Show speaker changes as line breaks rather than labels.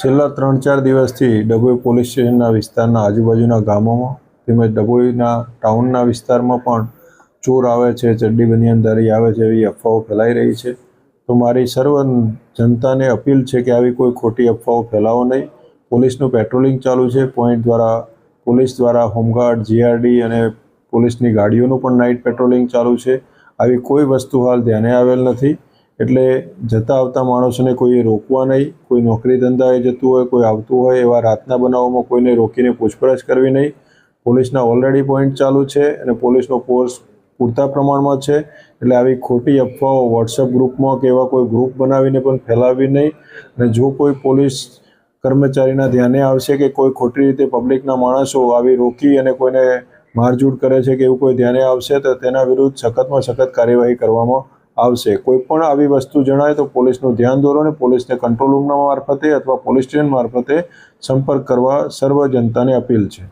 છેલ્લા ત્રણ ચાર દિવસથી ડભોઈ પોલીસ સ્ટેશનના વિસ્તારના આજુબાજુના ગામોમાં તેમજ ડભોઈના ટાઉનના વિસ્તારમાં પણ ચોર આવે છે, ચડ્ડી બનિયાનધારી આવે છે એવી અફવાઓ ફેલાઈ રહી છે. તો મારી સર્વ જનતાને અપીલ છે કે આવી કોઈ ખોટી અફવાઓ ફેલાવો નહીં. પોલીસનું પેટ્રોલિંગ ચાલુ છે. પોઈન્ટ દ્વારા પોલીસ દ્વારા હોમગાર્ડ, જીઆરડી અને પોલીસની ગાડીઓનું પણ નાઇટ પેટ્રોલિંગ ચાલુ છે. આવી કોઈ વસ્તુ હાલ ધ્યાને આવેલ નથી. એટલે જતા આવતા માણસોને કોઈએ રોકવા નહીં, કોઈ નોકરી ધંધાએ જતું હોય, કોઈ આવતું હોય એવા રાતના બનાવોમાં કોઈને રોકીને પૂછપરછ કરવી નહીં. પોલીસના ઓલરેડી પોઈન્ટ ચાલુ છે અને પોલીસનો ફોર્સ પૂરતા પ્રમાણમાં છે. એટલે આવી ખોટી અફવાઓ વોટ્સઅપ ગ્રુપમાં કે એવા કોઈ ગ્રુપ બનાવીને પણ ફેલાવવી નહીં. અને જો કોઈ પોલીસ કર્મચારીના ધ્યાને આવશે કે કોઈ ખોટી રીતે પબ્લિકના માણસો આવી રોકી અને કોઈને મારઝૂડ કરે છે કે એવું કોઈ ધ્યાને આવશે, તો તેના વિરુદ્ધ સખતમાં સખત કાર્યવાહી કરવામાં આવશે. કોઈ પણ આવી વસ્તુ જણાય તો પોલીસનું ધ્યાન દોરો અને પોલીસને કંટ્રોલ રૂમના મારફતે અથવા પોલીસ સ્ટેશન મારફતે સંપર્ક કરવા સર્વ જનતાને અપીલ છે.